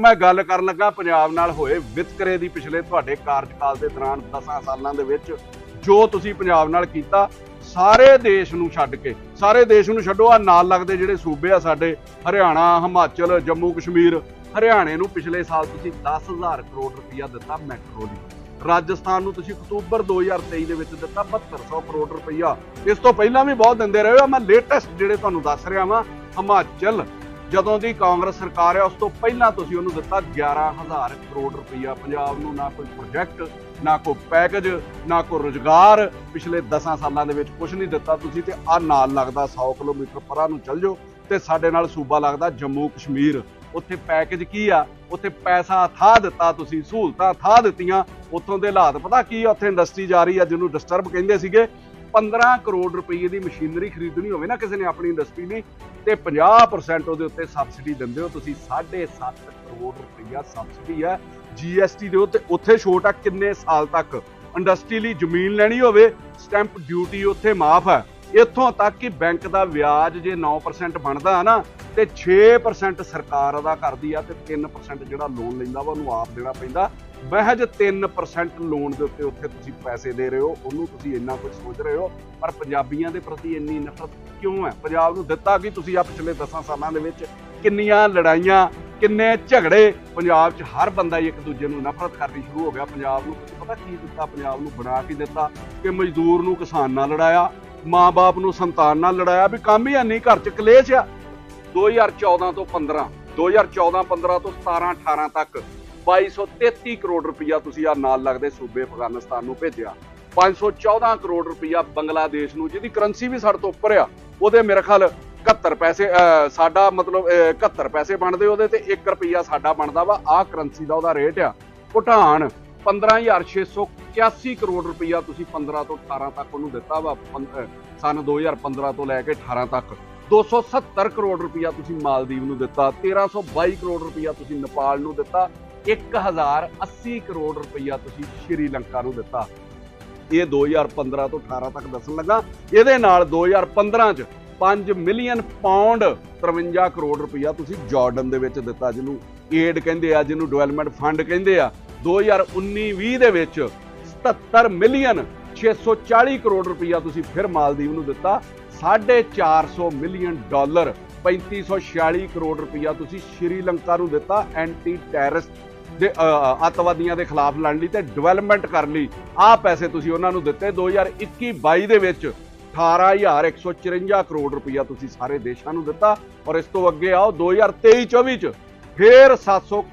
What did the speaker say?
ਮੈਂ ਗੱਲ ਕਰਨ ਲੱਗਾ, ਪੰਜਾਬ ਨਾਲ ਹੋਏ ਵਿਤਕਰੇ ਦੀ ਪਿਛਲੇ ਤੁਹਾਡੇ ਕਾਰਜਕਾਲ ਦੇ ਦੌਰਾਨ 10 ਸਾਲਾਂ ਦੇ ਵਿੱਚ, ਜੋ ਤੁਸੀਂ ਪੰਜਾਬ ਨਾਲ ਕੀਤਾ, ਸਾਰੇ ਦੇਸ਼ ਨੂੰ ਛੱਡ ਕੇ, ਸਾਰੇ ਦੇਸ਼ ਨੂੰ ਛੱਡੋ ਆ ਨਾਲ ਲੱਗਦੇ ਜਿਹੜੇ ਸੂਬੇ ਆ ਸਾਡੇ, ਹਰਿਆਣਾ, ਹਿਮਾਚਲ, ਜੰਮੂ, ਕਸ਼ਮੀਰ, ਹਰਿਆਣੇ ਨੂੰ ਪਿਛਲੇ ਸਾਲ ਤੁਸੀਂ 10000 ਕਰੋੜ ਰੁਪਇਆ ਦਿੱਤਾ ਮੈਟਰੋ ਲਈ। ਰਾਜਸਥਾਨ ਨੂੰ ਤੁਸੀਂ ਅਕਤੂਬਰ 2023 ਦੇ ਵਿੱਚ ਦਿੱਤਾ 7200 ਕਰੋੜ ਰੁਪਇਆ ਇਸ ਤੋਂ ਪਹਿਲਾਂ ਵੀ ਬਹੁਤ ਦਿੰਦੇ ਰਹੇ ਹੋ ਮੈਂ ਲੇਟੈਸਟ ਜਿਹੜੇ ਤੁਹਾਨੂੰ ਦੱਸ ਰਿਹਾ ਵਾਂ, ਹਿਮਾਚਲ ਜਦੋਂ ਦੀ ਕਾਂਗਰਸ ਸਰਕਾਰ ਹੈ, ਉਸ ਤੋਂ ਪਹਿਲਾਂ ਤੁਸੀਂ ਉਹਨੂੰ ਦਿੱਤਾ 11000 ਕਰੋੜ ਰੁਪਈਆ। ਪੰਜਾਬ ਨੂੰ ਨਾ ਕੋਈ ਪ੍ਰੋਜੈਕਟ ਨਾ ਕੋਈ ਪੈਕੇਜ ਨਾ ਕੋਈ ਰੁਜ਼ਗਾਰ। ਪਿਛਲੇ 10 ਸਾਲਾਂ ਦੇ ਵਿੱਚ ਕੁਝ ਨਹੀਂ ਦਿੱਤਾ ਤੁਸੀਂ ਤੇ ਆ ਨਾਲ ਲੱਗਦਾ 100 ਕਿਲੋਮੀਟਰ ਪਰਾਂ ਨੂੰ ਚੱਲ ਜਾਓ ਤੇ ਸਾਡੇ ਨਾਲ ਸੂਬਾ ਲੱਗਦਾ ਜੰਮੂ ਕਸ਼ਮੀਰ ਉੱਥੇ ਪੈਕੇਜ ਕੀ ਆ? ਉੱਥੇ ਪੈਸਾ ਥਾ ਦਿੱਤਾ ਤੁਸੀਂ, ਸਹੂਲਤਾਂ ਥਾ ਦਿੱਤੀਆਂ। ਉੱਥੋਂ ਦੇ ਹਾਲਾਤ ਪਤਾ ਕੀ ਆ? ਉੱਥੇ ਇੰਡਸਟਰੀ ਜਾ ਰਹੀ ਆ ਜਿਹਨੂੰ ਡਿਸਟਰਬ ਕਹਿੰਦੇ ਸੀਗੇ। 15 ਕਰੋੜ ਰੁਪਏ ਦੀ ਮਸ਼ੀਨਰੀ ਖਰੀਦਣੀ ਹੋਵੇ ਨਾ ਕਿਸੇ ਨੇ ਆਪਣੀ ਇੰਡਸਟਰੀ ਲਈ, ਤੇ 50% ਉਹਦੇ ਉੱਤੇ ਸਬਸਿਡੀ ਦਿੰਦੇ ਹੋ। ਤੁਸੀਂ 7.5 ਕਰੋੜ ਰੁਪਈਆ ਸਬਸਿਡੀ ਹੈ ਜੀਐਸਟੀ ਦੇ ਉੱਤੇ। ਉੱਥੇ ਛੋਟ ਆ ਕਿੰਨੇ ਸਾਲ ਤੱਕ? ਇੰਡਸਟਰੀ ਲਈ ਜ਼ਮੀਨ ਲੈਣੀ ਹੋਵੇ ਸਟੈਂਪ ਡਿਊਟੀ ਉੱਥੇ ਮਾਫ ਹੈ। ਇੱਥੋਂ ਤੱਕ ਕਿ ਬੈਂਕ ਦਾ ਵਿਆਜ ਜੇ 9% ਬਣਦਾ ਹੈ ਨਾ, ਤੇ 6% ਸਰਕਾਰ ਅਦਾ ਕਰਦੀ ਆ ਤੇ 3% ਜਿਹੜਾ ਲੋਨ ਲੈਂਦਾ ਵਾ ਉਹਨੂੰ ਆਪ ਦੇਣਾ ਪੈਂਦਾ। ਮਹਿਜ 3% ਲੋਨ ਦੇ ਉੱਤੇ ਉੱਥੇ ਤੁਸੀਂ ਪੈਸੇ ਦੇ ਰਹੇ ਹੋ, ਉਹਨੂੰ ਤੁਸੀਂ ਇੰਨਾ ਕੁਝ ਸੋਚ ਰਹੇ ਹੋ, ਪਰ ਪੰਜਾਬੀਆਂ ਦੇ ਪ੍ਰਤੀ ਇੰਨੀ ਨਫ਼ਰਤ ਕਿਉਂ ਹੈ? ਪੰਜਾਬ ਨੂੰ ਦਿੱਤਾ ਕਿ ਤੁਸੀਂ ਆ ਪਿਛਲੇ 10 ਸਾਲਾਂ ਦੇ ਵਿੱਚ ਕਿੰਨੀਆਂ ਲੜਾਈਆਂ, ਕਿੰਨੇ ਝਗੜੇ? ਪੰਜਾਬ 'ਚ ਹਰ ਬੰਦਾ ਇੱਕ ਦੂਜੇ ਨੂੰ ਨਫ਼ਰਤ ਕਰਨੀ ਸ਼ੁਰੂ ਹੋ ਗਿਆ। ਪੰਜਾਬ ਨੂੰ ਪਤਾ ਕੀ ਦਿੱਤਾ? ਪੰਜਾਬ ਨੂੰ ਬਣਾ ਕੇ ਦਿੱਤਾ? ਕਿ ਮਜ਼ਦੂਰ ਨੂੰ ਕਿਸਾਨ ਨਾਲ ਲੜਾਇਆ ਮਾਂ-ਬਾਪ ਨੂੰ ਸੰਤਾਨ ਨਾਲ ਲੜਾਇਆ ਵੀ ਕੰਮ ਹੀ ਨਹੀਂ ਘਰ 'ਚ ਕਲੇਸ਼ ਆ। 2014 ਤੋਂ 15 2014-15 ਤੋਂ 17-18 ਤੱਕ 2233 ਕਰੋੜ ਰੁਪਇਆ ਤੁਸੀਂ ਆ ਨਾਲ ਲੱਗਦੇ ਸੂਬੇ ਅਫਗਾਨਿਸਤਾਨ ਨੂੰ ਭੇਜਿਆ। 514 ਕਰੋੜ ਰੁਪਇਆ ਬੰਗਲਾਦੇਸ਼ ਨੂੰ ਜਿਹਦੀ ਕਰੰਸੀ ਵੀ ਸਾਡੇ ਤੋਂ ਉੱਪਰ ਆ ਉਹਦੇ ਮੇਰੇ ਖਿਆਲ 71 ਪੈਸੇ ਅਹ, ਸਾਡਾ ਮਤਲਬ ਅਹ, 71 ਪੈਸੇ ਬਣਦੇ ਉਹਦੇ ਤੇ 1 ਰੁਪਇਆ ਸਾਡਾ ਬਣਦਾ ਵਾ ਆਹ ਕਰੰਸੀ ਦਾ ਉਹਦਾ ਰੇਟ ਆ। ਭੂਟਾਨ 15681 ਕਰੋੜ ਰੁਪਇਆ ਤੁਸੀਂ 15 ਤੋਂ 18 ਤੱਕ ਉਹਨੂੰ ਦਿੱਤਾ ਵਾ ਪੰ- ਅਹ, ਸੰਨ 2015 ਤੋਂ ਲੈ ਕੇ 18 ਤੱਕ। 270 ਕਰੋੜ ਰੁਪਇਆ ਤੁਸੀਂ ਮਾਲਦੀਵ ਨੂੰ ਦਿੱਤਾ 1322 ਕਰੋੜ ਰੁਪਇਆ ਤੁਸੀਂ ਨੇਪਾਲ ਨੂੰ ਦਿੱਤਾ 1080 ਕਰੋੜ ਰੁਪਇਆ ਤੁਸੀਂ ਸ਼੍ਰੀਲੰਕਾ ਨੂੰ ਦਿੱਤਾ। ਇਹ 2015 ਤੋਂ 18 ਤੱਕ ਦੱਸਣ ਲੱਗਾ। ਇਹਦੇ ਨਾਲ 2015 ਚ 5 ਮਿਲੀਅਨ ਪਾਉਂਡ 53 ਕਰੋੜ ਰੁਪਇਆ ਤੁਸੀਂ ਜਾਰਡਨ ਦੇ ਵਿੱਚ ਦਿੱਤਾ ਜਿਹਨੂੰ ਏਡ ਕਹਿੰਦੇ ਆ ਜਿਹਨੂੰ ਡਿਵੈਲਪਮੈਂਟ ਫੰਡ ਕਹਿੰਦੇ ਆ। 2019-20 ਦੇ ਵਿੱਚ 77 ਮਿਲੀਅਨ 640 ਕਰੋੜ ਰੁਪਇਆ ਤੁਸੀਂ ਫਿਰ ਮਾਲਦੀਵ ਨੂੰ ਦਿੱਤਾ। 450 ਮਿਲੀਅਨ ਡਾਲਰ 3546 ਕਰੋੜ ਰੁਪਇਆ ਤੁਸੀਂ ਸ਼੍ਰੀਲੰਕਾ ਨੂੰ ਦਿੱਤਾ ਐਂਟੀ ਟੈਰਰਿਸਟ ਦੇ ਅ, ਅੱਤਵਾਦੀਆਂ ਦੇ ਖਿਲਾਫ ਲੜਨ ਲਈ ਤੇ ਡਿਵੈਲਪਮੈਂਟ ਕਰਨ ਲਈ ਆਹ ਪੈਸੇ ਤੁਸੀਂ ਉਹਨਾਂ ਨੂੰ ਦਿੱਤੇ। 2021-22 ਦੇ ਵਿੱਚ 18154 ਕਰੋੜ ਰੁਪਇਆ ਤੁਸੀਂ ਸਾਰੇ ਦੇਸ਼ਾਂ ਨੂੰ ਦਿੱਤਾ। ਔਰ ਇਸ ਤੋਂ ਅੱਗੇ ਆਓ 2023-24 ਚ ਫੇਰ 700